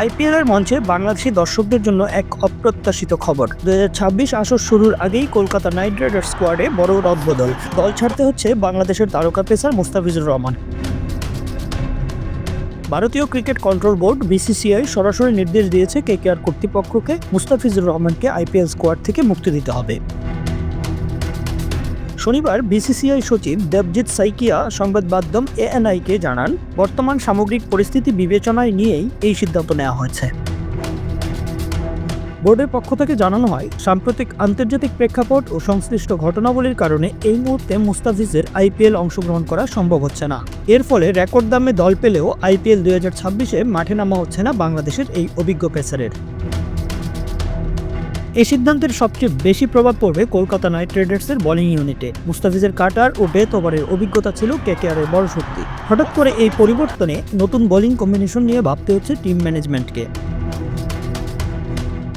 IPL এর মঞ্চে বাংলাদেশি দর্শকদের জন্য এক অপ্রত্যাশিত খবর। দু হাজার ছাব্বিশ আসর শুরুর আগেই কলকাতা নাইট রাইডার্স স্কোয়াডে বড় রদবদল। দল ছাড়তে হচ্ছে বাংলাদেশের তারকা পেসার মুস্তাফিজুর রহমান। ভারতীয় ক্রিকেট কন্ট্রোল বোর্ড, বিসিসিআই, সরাসরি নির্দেশ দিয়েছে কেকেআর কর্তৃপক্ষকে মুস্তাফিজুর রহমানকে আইপিএল স্কোয়াড থেকে মুক্তি দিতে হবে। শনিবার বিসিসিআই সচিব দেবজিৎ সাইকিয়া সংবাদ মাধ্যম এএনআইকে জানান, বর্তমান সামগ্রিক পরিস্থিতি বিবেচনায় নিয়েই এই সিদ্ধান্ত নেওয়া হয়েছে। বোর্ডের পক্ষ থেকে জানানো হয়, সাম্প্রতিক আন্তর্জাতিক প্রেক্ষাপট ও সংশ্লিষ্ট ঘটনাবলীর কারণে এই মুহূর্তে মুস্তাফিজের আইপিএল অংশগ্রহণ করা সম্ভব হচ্ছে না। এর ফলে রেকর্ড দামে দল পেলেও আইপিএল দুই হাজার ছাব্বিশে মাঠে নামা হচ্ছে না বাংলাদেশের এই অভিজ্ঞ পেসারের। এই সিদ্ধান্তের সবচেয়ে বেশি প্রভাব পড়বে কলকাতা নাইট রাইডার্সের বোলিং ইউনিটে। মুস্তাফিজের কাটার ও ডেথ ওভারের অভিজ্ঞতা ছিল কেকেআরের বড় শক্তি। হঠাৎ করে এই পরিবর্তনে নতুন বোলিং কম্বিনেশন নিয়ে ভাবতে হচ্ছে টিম ম্যানেজমেন্টকে।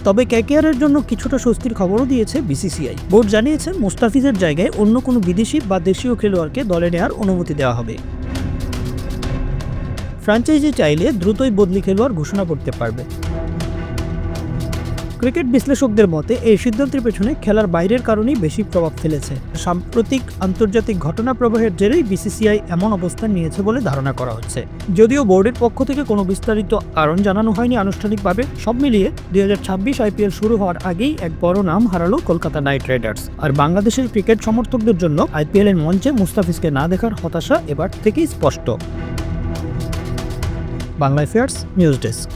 তবে কেকেআরের জন্য কিছুটা স্বস্তির খবরও দিয়েছে বিসিসিআই। বোর্ড জানিয়েছে মুস্তাফিজের জায়গায় অন্য কোনো বিদেশি বা দেশীয় খেলোয়াড়কে দলে নেওয়ার অনুমতি দেওয়া হবে। ফ্র্যাঞ্চাইজি চাইলে দ্রুতই বদলি খেলোয়াড় ঘোষণা করতে পারবে। ক্রিকেট বিশ্লেষকদের মতে, এই সিদ্ধান্তের পেছনে খেলার বাইরের কারণেই বেশি প্রভাব ফেলেছে। সাম্প্রতিক আন্তর্জাতিক ঘটনা প্রবাহের জেরেই বিসিসিআই এমন অবস্থান নিয়েছে বলে ধারণা করা হচ্ছে। যদিও বোর্ডের পক্ষ থেকে কোনো বিস্তারিত কারণ জানানো হয়নি আনুষ্ঠানিকভাবে, সব মিলিয়ে দুই হাজার ছাব্বিশ আইপিএল শুরু হওয়ার আগেই এক বড় নাম হারালো কলকাতা নাইট রাইডার্স। আর বাংলাদেশের ক্রিকেট সমর্থকদের জন্য আইপিএল এর মঞ্চে মুস্তাফিজকে না দেখার হতাশা এবার থেকেই স্পষ্ট। Bangla fairs, news desk.